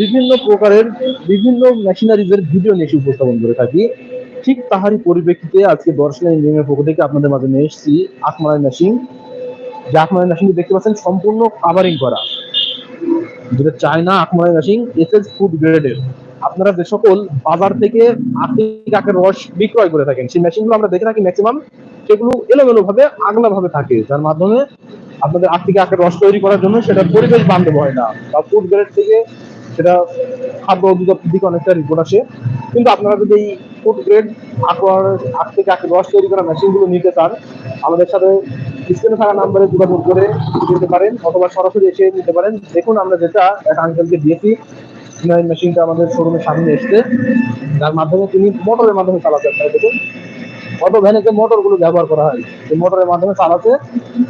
বিভিন্ন প্রকারের বিভিন্ন মেশিনারিজের ভিডিও নিয়ে এসে উপস্থাপন করে থাকি। ঠিক তাহারই পরিপ্রেক্ষিতে আজকে দর্শনা ইঞ্জিনিয়ারিং পক্ষ থেকে আপনাদের মাঝে নিয়ে এসেছি আখমারাই মেশিন যে আখমারাই মেশিনটি দেখতে পাচ্ছেন, সম্পূর্ণ কাভারিং করা। যেটা চায়না আখমারাই মেশিন এসএস ফুড গ্রেডের আপনারা যে সকল বাজার থেকে আর্থিক আখের রস বিক্রয় করে থাকেন, সেই মেশিনগুলো আমরা দেখে থাকি ম্যাক্সিমাম সেগুলো এলোমেলো ভাবে আগলা ভাবে থাকে। যার মাধ্যমে আপনাদের আর্থিক আখের রস তৈরি করার জন্য সেটা পরিবেশ বান্ধব হয় না। বা ফুড গ্রেড থেকে সেটা খাদ্য অধিদপ্তর দিকে অনেকটা রিপোর্ট আসে। কিন্তু আপনারা যদি এই ফুড গ্রেড আখর আখ থেকে আখের রস তৈরি করা মেশিনগুলো নিতে চান, আমাদের সাথে স্ক্রিনে থাকা নাম্বারে যোগাযোগ করে নিতে পারেন অথবা সরাসরি এসে নিতে পারেন। দেখুন আমরা যেটা এক আঙ্কেলকে দিয়েছি এই মেশিনটা আমাদের শোরুমের সামনে এসছে। যার মাধ্যমে তিনি মোটরের মাধ্যমে চালাতে আপনারা দেখুন। অটো ভ্যানে যে মোটরগুলো ব্যবহার করা হয়, সেই মোটরের মাধ্যমে চালাতে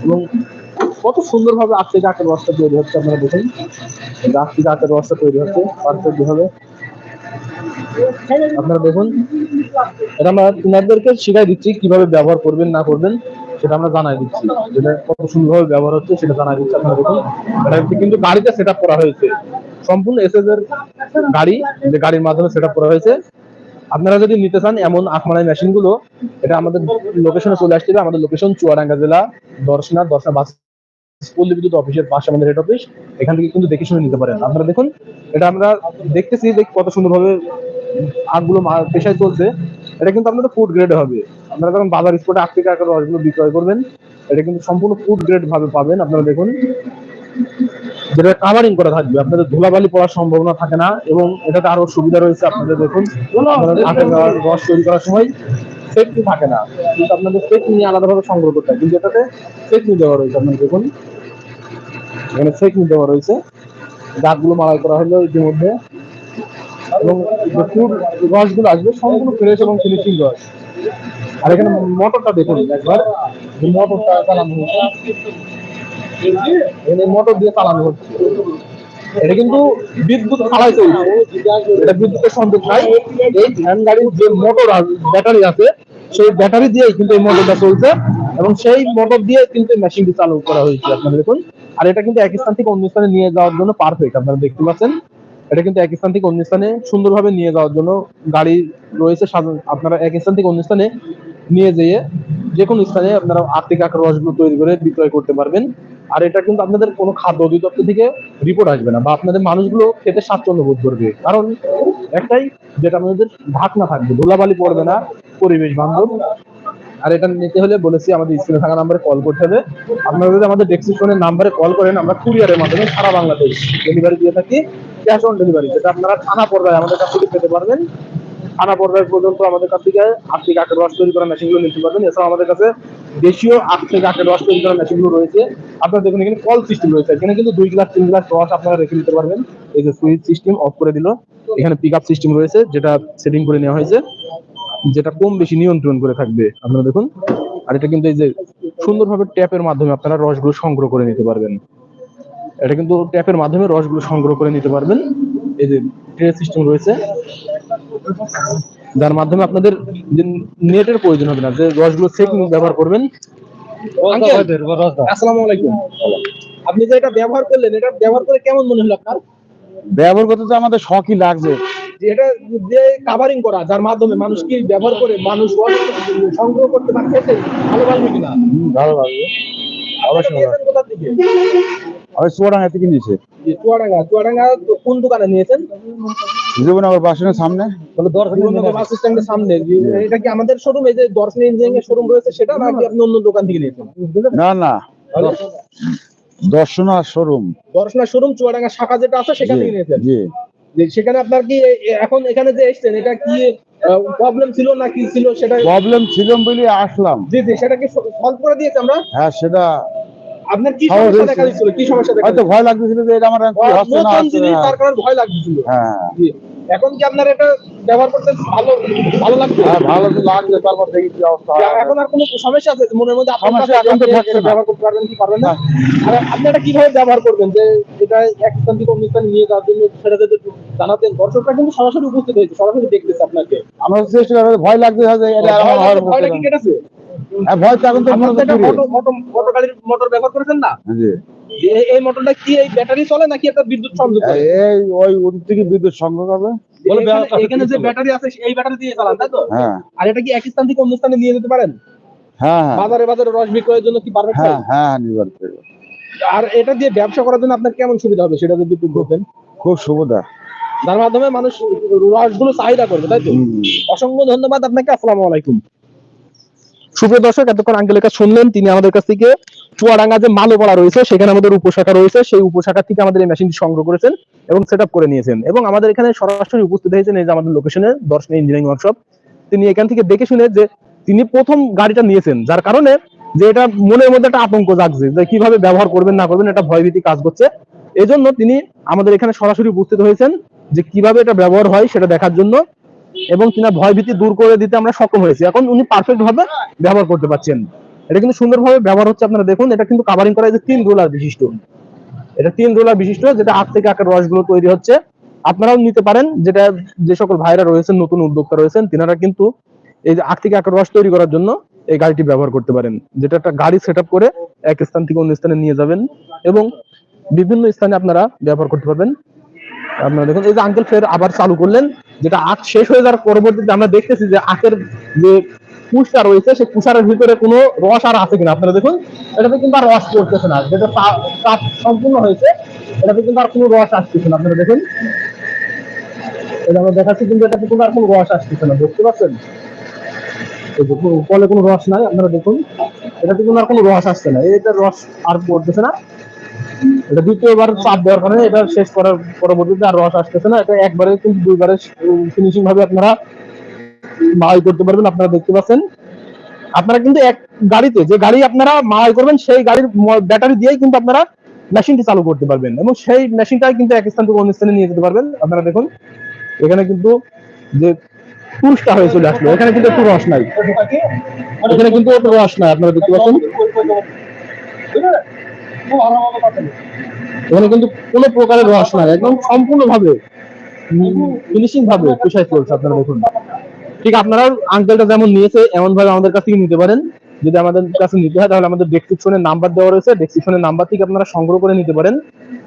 এবং কত সুন্দরভাবে আখ থেকে আখের রসটা তৈরি হচ্ছে আপনারা দেখুন। থেকে আখের রসটা তৈরি হচ্ছে পারফেক্ট ভাবে আপনারা দেখুন, এটা আমরা তিনাদেরকে শিখাই দিচ্ছি কীভাবে ব্যবহার করবেন, না করবেন, সেটা আমরা জানাই দিচ্ছি। যেটা কত সুন্দরভাবে ব্যবহার হচ্ছে, সেটা জানাই দিচ্ছি আপনারা দেখুন। এটা কিন্তু গাড়িতে সেট করা হয়েছে। সম্পূর্ণ এসএস এর গাড়ি, যে গাড়ির মাধ্যমে সেট করা হয়েছে। আপনারা যদি নিতে চান এমন আখমারাই মেশিনগুলো, এটা আমাদের লোকেশনে চলে আসতে হবে। আমাদের লোকেশন চুয়াডাঙ্গা জেলা, দর্শনা দর্শনা বাস বিদ্যুৎ অফিসের পাশে আমাদের হেড অফিস এখান থেকে কিন্তু দেখে শুনে নিতে পারেন। আপনারা দেখুন, এটা আমরা দেখতেছি যে কত সুন্দরভাবে আগগুলো মা- পেশায় চলছে। এটা কিন্তু আপনাদের ফুড গ্রেড হবে। আপনারা যখন বাজার স্পটে আখ থেকে রসগুলো বিক্রয় করবেন, এটা কিন্তু সম্পূর্ণ ফুড গ্রেড ভাবে পাবেন। আপনারা দেখুন, যেটা কাভারিং করা থাকবে, আপনাদের ধুলাবালি পড়ার সম্ভাবনা থাকে না, এবং এটাতে আরও সুবিধা রয়েছে আপনাদের দেখুন। রস তৈরি করার সময় সেফটি থাকে না। কিন্তু আপনাদের সেফটি নিয়ে আলাদাভাবে সংগ্রহ করতে হয়। কিন্তু এটাতে সেফটি দেওয়া রয়েছে, আপনারা দেখুন। এখানে মালাই করা হলো ইতিমধ্যে। এবং আসবে ফ্রেশ এবং ফিনিশিং আর এখানে দেখুন একবার। চালানো হচ্ছে। এখানে দিয়ে চালানো হচ্ছে। এটা কিন্তু বিদ্যুৎ ফালাই চলছে। এটা বিদ্যুতের সংযোগ নাই। এই গাড়ির যে মোটর ব্যাটারি আছে, সেই ব্যাটারি দিয়েই কিন্তু এই মোটরটা চলছে। এবং সেই মোটর দিয়ে কিন্তু মেশিনটি চালু করা হয়েছে। আপনারা দেখুন। আর এটা কিন্তু এক স্থান থেকে অন্য স্থানে নিয়ে যাওয়ার জন্য পারফেক্ট আপনারা দেখতে পাচ্ছেন। এটা কিন্তু এক স্থান থেকে অন্য স্থানে সুন্দরভাবে নিয়ে যাওয়ার জন্য গাড়ি রয়েছে। আপনারা এক স্থান থেকে অন্য স্থানে নিয়ে যেয়ে যে কোনো স্থানে আপনারা আর্থিক রসগুলো তৈরি করে বিক্রয় করতে পারবেন। আর এটা কিন্তু আপনাদের কোনো খাদ্য অধিদপ্তর থেকে রিপোর্ট আসবে না বা আপনাদের মানুষগুলো খেতে স্বাচ্ছন্দ্য বোধ করবে। কারণ একটাই, যেটা আপনাদের ঢাকনা থাকবে, ধুলাবালি পড়বে না পরিবেশ বান্ধব। আর এটা নিতে হলে বলেছি আমাদের স্ক্রিনে থাকা নাম্বারে কল করতে হবে। আপনারা যদি আমাদের ডেসক্রিপশনের নাম্বারে কল করেন, আমরা কুরিয়ারের মাধ্যমে সারা বাংলাদেশ ডেলিভারি দিয়ে থাকি ক্যাশ অন ডেলিভারি যেটা আপনারা থানা পর্যায়ে আমাদের কাছ থেকে পেতে পারবেন। থানা পর্যায় পর্যন্ত আমাদের কাছ থেকে আর্থিক আখের রস তৈরি করা মেশিনগুলো নিতে পারবেন। এছাড়াও আমাদের কাছে দেশীয় আর্থিক আখের রস তৈরি করা মেশিনগুলো রয়েছে। আপনারা দেখুন এখানে কল সিস্টেম রয়েছে। এখানে কিন্তু দুই গ্লাস তিন গ্লাস রস আপনারা রেখে নিতে পারবেন। এই যে সুইচ সিস্টেম অফ করে দিল। এখানে পিক আপ সিস্টেম রয়েছে, যেটা সেটিং করে নেওয়া হয়েছে। যেটা কম বেশি নিয়ন্ত্রণ করে থাকবে আপনারা দেখুন। আর এটা কিন্তু এই যে সুন্দরভাবে ট্যাপের মাধ্যমে আপনারা রসগুলো সংগ্রহ করে নিতে পারবেন। এটা কিন্তু ট্যাপের মাধ্যমে রসগুলো সংগ্রহ করে নিতে পারবেন। এই যে ট্রে সিস্টেম রয়েছে যার মাধ্যমে আপনাদের যে নেটের প্রয়োজন হবে না যে রসগুলো সেক ব্যবহার করবেন। আসসালামু আলাইকুম। আপনি যে এটা ব্যবহার করলেন এটা ব্যবহার করে কেমন মনে হলো আপনার? ব্যবহার করতে তো আমাদের শখই লাগছে এটা কাভারিং করা যার মাধ্যমে মানুষ কি ব্যবহার করে মানুষ সংগ্রহ করতে খেতে ভালো লাগবে কিনা? ভালো লাগবে আমি চুয়াডাঙ্গা থেকে নিয়েছি। চুয়াডাঙ্গা চুয়াডাঙ্গা কোন দোকানে নিয়েছেন? জীবনগর বাসনের সামনে। জীবননগর বাস স্ট্যান্ডের সামনে। এটা কি আমাদের শোরুম এই যে দর্শন ইঞ্জিনিয়ারিং এর শোরুম রয়েছে সেটা নাকি আপনি অন্য দোকান থেকে নিয়েছেন? না না। দর্শনা শোরুম দর্শনা শোরুম চুয়াডাঙ্গা শাখা যেটা আছে সেখান থেকে নিয়েছেন? জি। সেখানে আপনার কি এখন এখানে যে এসেছেন এটা কি প্রবলেম ছিল না কি ছিল সেটা প্রবলেম ছিল বলে আসলাম। জি জি সেটা কি সলভ করে দিয়েছে আমরা? হ্যাঁ সেটা আপনার কি সমস্যা দেখা দিয়েছিল কি সমস্যা দেখা হয়তো ভয় লাগতেছিল যে এটা আমার কি হচ্ছে না। তার কারণে ভয় লাগছিল হ্যাঁ। জি। এখন কি আপনার এটা ব্যবহার করতে ভালো ভালো লাগছে? হ্যাঁ ভালো লাগছে তারপর দেখি কি অবস্থা। এখন আর কোনো সমস্যা আছে? মনের মধ্যে আপনার কাছে এখন তো থাকছে না। ব্যবহার করতে পারবেন কি পারবেন না? আর আপনি এটা কীভাবে ব্যবহার করবেন? যে এটা এক স্থান থেকে অন্য স্থানে নিয়ে যাওয়ার জন্য সেটা যদি জানাতেন। দর্শকরা কিন্তু সরাসরি উপস্থিত হয়েছে সরাসরি দেখতেছে আপনাকে। আমার চেষ্টা করি ভয় লাগছে যে এটা আমার ভয় কি কেটেছে হ্যাঁ ভয় তো এখন তো মোটর গাড়ির মোটর ব্যবহার করেছেন না? জি। এ- এই মোটরটা কি এই ব্যাটারি চলে নাকি একটা বিদ্যুৎ সংযোগ করে? এই ওই ওদিক থেকে বিদ্যুৎ সংযোগ হবে। বলে এখানে- যে ব্যাটারি আছে এই ব্যাটারি দিয়ে চালান তাই তো? হ্যাঁ। আর এটা কি এক স্থান থেকে অন্য স্থানে নিয়ে যেতে পারেন? হ্যাঁ হ্যাঁ। বাজারে বাজারে রস বিক্রয়ের জন্য কি পারফেক্ট হ্যাঁ হ্যাঁ নিবার আর এটা দিয়ে ব্যবসা করার জন্য আপনার কেমন সুবিধা হবে সেটা যদি একটু বলতেন? খুব সুবিধা। যার মাধ্যমে মানুষ রসগুলো চাহিদা করবে তাই তো? অসংখ্য ধন্যবাদ আপনাকে আসসালামু আলাইকুম। সুপ্রিয় দর্শক, এতক্ষণ আঙ্কেলের কাছে শুনলেন, তিনি আমাদের কাছ থেকে চুয়াডাঙ্গা যে মালোপাড়া রয়েছে, সেখানে আমাদের উপশাখা রয়েছে, সেই উপশাখা থেকে আমাদের এই মেশিনটি সংগ্রহ করেছেন এবং সেট করে নিয়েছেন। এবং আমাদের এখানে সরাসরি উপস্থিত হয়েছেন এই যে আমাদের লোকেশনে দর্শন ইঞ্জিনিয়ারিং ওয়ার্কশপ তিনি এখান থেকে দেখে শুনে যে তিনি প্রথম গাড়িটা নিয়েছেন, যার কারণে যে এটা মনের মধ্যে একটা আতঙ্ক জাগছে, যে কীভাবে ব্যবহার করবেন, না করবেন, এটা ভয়ভীতি কাজ করছে। এই জন্য তিনি আমাদের এখানে সরাসরি উপস্থিত হয়েছেন যে কীভাবে এটা ব্যবহার হয়, সেটা দেখার জন্য। এবং তিনার ভয়ভীতি দূর করে দিতে আমরা সক্ষম হয়েছি। এখন উনি পারফেক্ট ভাবে ব্যবহার করতে পারছেন। এটা কিন্তু সুন্দরভাবে ব্যবহার হচ্ছে আপনারা দেখুন, এটা কিন্তু কাভারিং করা তিন রোলার বিশিষ্ট। এটা তিন রোলার বিশিষ্ট, যেটা আখ থেকে আখের রসগুলো তৈরি হচ্ছে। আপনারাও নিতে পারেন, যেটা যে সকল ভাইরা রয়েছেন, নতুন উদ্যোক্তা রয়েছেন, তিনারা কিন্তু এই যে আখ থেকে আখের রস তৈরি করার জন্য এই গাড়িটি ব্যবহার করতে পারেন। যেটা একটা গাড়ি সেট করে এক স্থান থেকে অন্য স্থানে নিয়ে যাবেন এবং বিভিন্ন স্থানে আপনারা ব্যবহার করতে পারবেন। আপনারা দেখুন, এই যে আঙ্কেল ফের আবার চালু করলেন, যেটা আখ শেষ হয়ে যাওয়ার পরবর্তীতে আমরা দেখতেছি যে আখের যে রয়েছে, সেই ভিতরে কোনো রস আর আছে কিনা। আপনারা দেখুন, এটাতে কিন্তু আর রস পড়তেছে না। যেটা তা- সম্পূর্ণ হয়েছে, এটাতে কিন্তু আর কোনো রস আসতেছে না। আপনারা দেখুন, এটা আমরা দেখাচ্ছি কিন্তু এটাতে কিন্তু আর কোনো রস আসতেছে না। এই যে কোনো- কোনো রস নাই, আপনারা দেখুন, এটাতে কিন্তু আর কোনো রস আসছে না। এটা রস আর পড়তেছে না। এটা দ্বিতীয়বার চাপ দেওয়ার কারণে এটা শেষ করার পরবর্তীতে আর রস আসতেছে না। এটা একবারে কিন্তু দুইবারে ফিনিশিং ভাবে আপনারা মাই করতে পারবেন, আপনারা দেখতে পাচ্ছেন। আপনারা কিন্তু এক গাড়িতে যে গাড়ি আপনারা মাই করবেন, সেই গাড়ির ব্যাটারি দিয়েই কিন্তু আপনারা মেশিনটি চালু করতে পারবেন এবং সেই মেশিনটাই কিন্তু এক স্থান থেকে অন্য স্থানে নিয়ে যেতে পারবেন। আপনারা দেখুন, এখানে কিন্তু যে পুরুষটা হয়ে চলে আসলো, এখানে কিন্তু একটু রস নাই। এখানে কিন্তু রস নাই, আপনারা দেখতে পাচ্ছেন। এখানে কিন্তু কোনো প্রকারের রস নাই একদম সম্পূর্ণ ভাবে ফিনিশিং ভাবে পেশায় চলছে আপনারা দেখুন। ঠিক আপনারা আঙ্কেলটা যেমন নিয়েছে এমন ভাবে আমাদের কাছ থেকে নিতে পারেন। যদি আমাদের কাছে নিতে হয় তাহলে আমাদের ডেসক্রিপশনে নাম্বার দেওয়া রয়েছে। ডেসক্রিপশনের নাম্বার থেকে আপনারা সংগ্রহ করে নিতে পারেন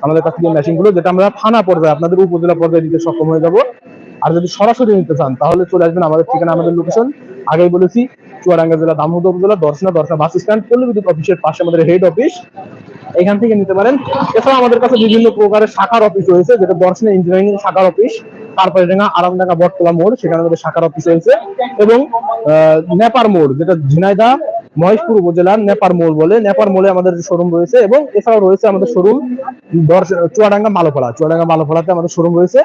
আমাদের কাছ থেকে মেশিনগুলো যেটা আমরা থানা পর্যায়ে আপনাদের উপজেলা পর্যায়ে দিতে সক্ষম হয়ে যাব। আর যদি সরাসরি নিতে চান তাহলে চলে আসবেন আমাদের ঠিকানা আমাদের লোকেশন আগেই বলেছি চুয়াডাঙ্গা জেলা দামোদর উপজেলা দর্শনা দর্শনা বাস স্ট্যান্ড পল্লী বিদ্যুৎ অফিসের পাশে আমাদের হেড অফিস এখান থেকে নিতে পারেন। এছাড়া আমাদের কাছে বিভিন্ন প্রকারের শাখার অফিস রয়েছে, যেটা দর্শনা ইঞ্জিনিয়ারিং এর শাখার অফিস তারপরে ডাঙ্গা আরামডাঙ্গা বটতলা মোড়, সেখানে আমাদের শাখার অফিস রয়েছে। এবং নেপার মোড়, যেটা ঝিনাইদা মহেশপুর উপজেলার নেপার মোড় বলে। নেপার মোড়ে আমাদের শোরুম রয়েছে এবং এছাড়াও রয়েছে আমাদের শোরুম চুয়াডাঙ্গা মালোপাড়া চুয়াডাঙ্গা মালোপাড়াতে আমাদের শোরুম রয়েছে।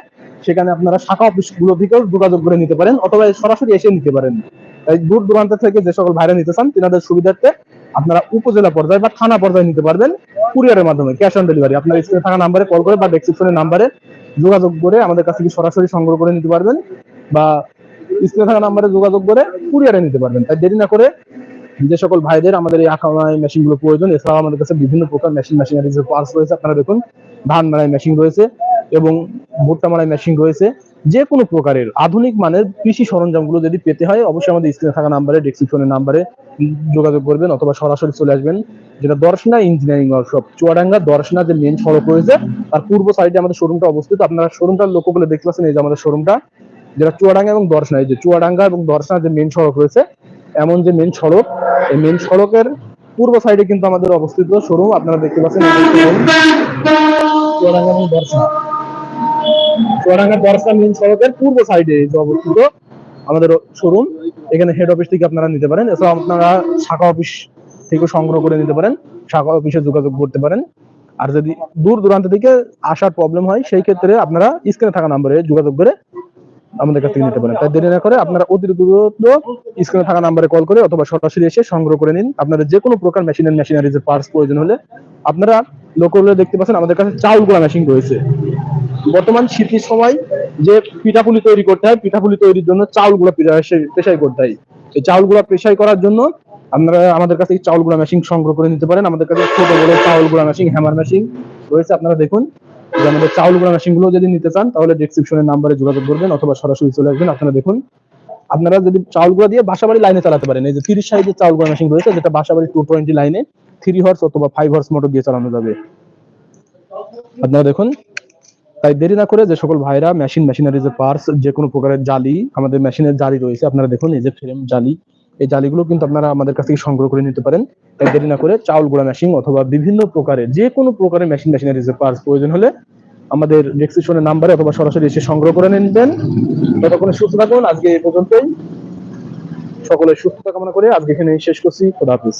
সেখানে আপনারা শাখা অফিসগুলো থেকেও যোগাযোগ করে নিতে পারেন অথবা সরাসরি এসে নিতে পারেন। দূর দূরান্ত থেকে যে সকল ভাইরা নিতে চান, তেনাদের সুবিধার্থে আপনারা উপজেলা পর্যায়ে বা থানা পর্যায়ে নিতে পারবেন। কুরিয়ারের মাধ্যমে ক্যাশ অন ডেলিভারি আপনার স্ক্রিনে থাকা নাম্বারে কল করে বা ডেসক্রিপশনের নাম্বারে যোগাযোগ করে আমাদের কাছ থেকে সরাসরি সংগ্রহ করে নিতে পারবেন বা স্ক্রিনে থাকা নাম্বারে যোগাযোগ করে কুরিয়ারে নিতে পারবেন। তাই দেরি না করে যে সকল ভাইদের আমাদের এই আঁকামাই মেশিনগুলো প্রয়োজন, এছাড়াও আমাদের কাছে বিভিন্ন প্রকার মেশিন মেশিনারি যে রয়েছে, আপনারা দেখুন। ধান মারাই মেশিন রয়েছে এবং ভুট্টা মারাই মেশিন রয়েছে। যে কোনো প্রকারের আধুনিক মানের কৃষি সরঞ্জামগুলো যদি পেতে হয়, অবশ্যই আমাদের স্ক্রিনে থাকা নাম্বারে ডেসক্রিপশনের নাম্বারে যোগাযোগ করবেন অথবা সরাসরি চলে আসবেন। যেটা দর্শনা ইঞ্জিনিয়ারিং ওয়ার্কশপ চুয়াডাঙ্গা দর্শনা যে মেন সড়ক রয়েছে, তার পূর্ব সাইডে আমাদের শোরুমটা অবস্থিত। আপনারা শোরুমটার লক্ষ্য করে দেখতে পাচ্ছেন এই যে আমাদের শোরুমটা যেটা চুয়াডাঙ্গা এবং দর্শনা, এই যে চুয়াডাঙ্গা এবং দর্শনা যে মেন সড়ক রয়েছে, এমন যে মেন সড়ক, এই মেন সড়কের পূর্ব সাইডে কিন্তু আমাদের অবস্থিত শোরুম আপনারা দেখতে পাচ্ছেন চুয়াডাঙ্গা এবং দর্শনা। চুয়াডাঙ্গা দর্শনা মেন সড়কের পূর্ব সাইডে অবস্থিত আমাদের শোরুম এখানে হেড অফিস থেকে আপনারা নিতে পারেন। এছাড়া আপনারা শাখা অফিস থেকে সংগ্রহ করে নিতে পারেন। শাখা অফিসে যোগাযোগ করতে পারেন। আর যদি দূর দূরান্ত থেকে আসার প্রবলেম হয়, সেই ক্ষেত্রে আপনারা স্ক্রিনে থাকা নাম্বারে যোগাযোগ করে আমাদের কাছ থেকে নিতে পারেন। তাই দেরি না করে আপনারা অতিরিক্ত দূরত্ব স্ক্রিনে থাকা নাম্বারে কল করে অথবা সরাসরি এসে সংগ্রহ করে নিন। আপনাদের যে কোনো প্রকার মেশিনের মেশিনারিজের পার্টস প্রয়োজন হলে আপনারা লোকালে দেখতে পাচ্ছেন আমাদের কাছে চাউল গোলা মেশিন রয়েছে। বর্তমান শীতের সময় যে পিঠাপুলি তৈরি করতে হয়, পিঠাপুলি তৈরির জন্য চাউলগুলো পেশাই করতে হয়। এই চাউলগুলো পেশাই করার জন্য আপনারা আমাদের কাছে এই চাউলগুলো মেশিন সংগ্রহ করে নিতে পারেন। আমাদের কাছে ছোট বড় চাউলগুলো মেশিন হ্যামার মেশিন রয়েছে, আপনারা দেখুন। যে আমাদের চাউলগুলো মেশিনগুলো যদি নিতে চান, তাহলে ডেসক্রিপশনের নাম্বারে যোগাযোগ করবেন অথবা সরাসরি চলে আসবেন। আপনারা দেখুন, আপনারা যদি চাউলগুলো দিয়ে বাসাবাড়ি লাইনে চালাতে পারেন। এই যে তিরিশ সাইজের চাউলগুলো মেশিন রয়েছে, যেটা বাসাবাড়ি টু টোয়েন্টি লাইনে থ্রি হর্স অথবা ফাইভ হর্স মোটর দিয়ে চালানো যাবে। আপনারা দেখুন তাই দেরি না করে যে সকল ভাইরা মেশিন মেশিনারি যে পার্টস যে কোনো প্রকারের জালি, আমাদের মেশিনের জালি রয়েছে, আপনারা দেখুন এই যে ফ্রেম জালি, এই জালিগুলো কিন্তু আপনারা আমাদের কাছ থেকে সংগ্রহ করে নিতে পারেন। তাই দেরি না করে চাউল গুঁড়া মেশিন অথবা বিভিন্ন প্রকারের যে কোনো প্রকারের মেশিন মেশিনারি যে পার্টস প্রয়োজন হলে আমাদের ডেসক্রিপশনের নাম্বারে অথবা সরাসরি এসে সংগ্রহ করে নিবেন। ততক্ষণে সুস্থ থাকুন, আজকে এই পর্যন্তই। সকলের সুস্থতা কামনা করে আজকে এখানে শেষ করছি। খোদা হাফিজ।